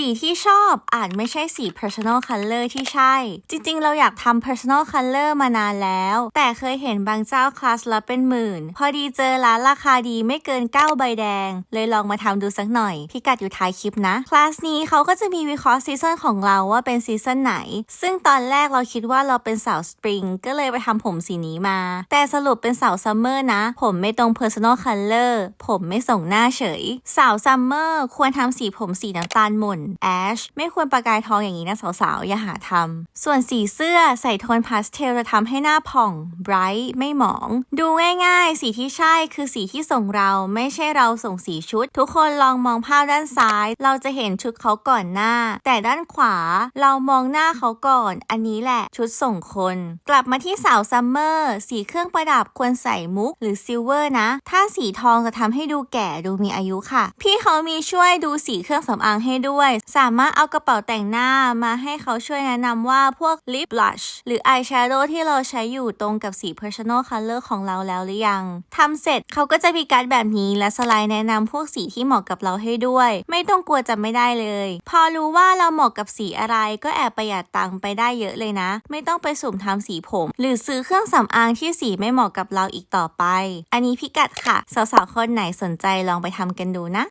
สีที่ชอบอาจไม่ใช่สี personal color ที่ใช่ จริงๆ เราอยากทำ personal color มานานแล้ว แต่เคยเห็นบางเจ้าคลาสละเป็นหมื่น พอดีเจอร้านราคาดีไม่เกิน 9 ใบแดง เลยลองมาทำดูสักหน่อย พิกัดอยู่ท้ายคลิปนะ คลาสนี้เขาก็จะมีวิเคราะห์ซีซันของเราว่าเป็นซีซันไหน ซึ่งตอนแรกเราคิดว่าเราเป็นสาวสปริงก็เลยไปทำผมสีนี้มา แต่สรุปเป็นสาวซัมเมอร์นะ ผมไม่ตรง personal color ผมไม่ส่งหน้าเฉย สาวซัมเมอร์ควรทำสีผมสีน้ำตาลหม่นแอชไม่ควรประกายทองอย่างนี้นะสาวๆ อย่าหาทำส่วนสีเสื้อใส่โทนพาสเทลจะทำให้หน้าผ่อง bright ไม่หมอง ดูง่ายๆ สีที่ใช่คือสีที่ส่งเราไม่ใช่เราส่งสีชุด ทุกคนลองมองภาพด้านซ้าย เราจะเห็นชุดเขาก่อนหน้า แต่ด้านขวาเรามองหน้าเขาก่อน อันนี้แหละชุดส่งคน กลับมาที่สาวซัมเมอร์สีเครื่องประดับควรใส่มุกหรือซิลเวอร์นะ ถ้าสีทองจะทำให้ดูแก่ดูมีอายุค่ะ พี่เขามีช่วยดูสีเครื่องสำอางให้ด้วยสามารถเอากระเป๋าแต่งหน้ามาให้เขาช่วยแนะนำว่าพวกลิปบลัชหรืออายแชโดว์ที่เราใช้อยู่ตรงกับสี personal color ของเราแล้วหรือยังทำเสร็จเขาก็จะมีการดแบบนี้และสไลด์แนะนำพวกสีที่เหมาะกับเราให้ด้วย ไม่ต้องกลัวจำไม่ได้เลย พอรู้ว่าเราเหมาะกับสีอะไรก็แอบประหยัดตังค์ไปได้เยอะเลยนะ ไม่ต้องไปสุ่มทำสีผม หรือซื้อเครื่องสำอางที่สีไม่เหมาะกับเราอีกต่อไป อันนี้พิกัดค่ะ สาวๆคนไหนสนใจลองไปทำกันดูนะ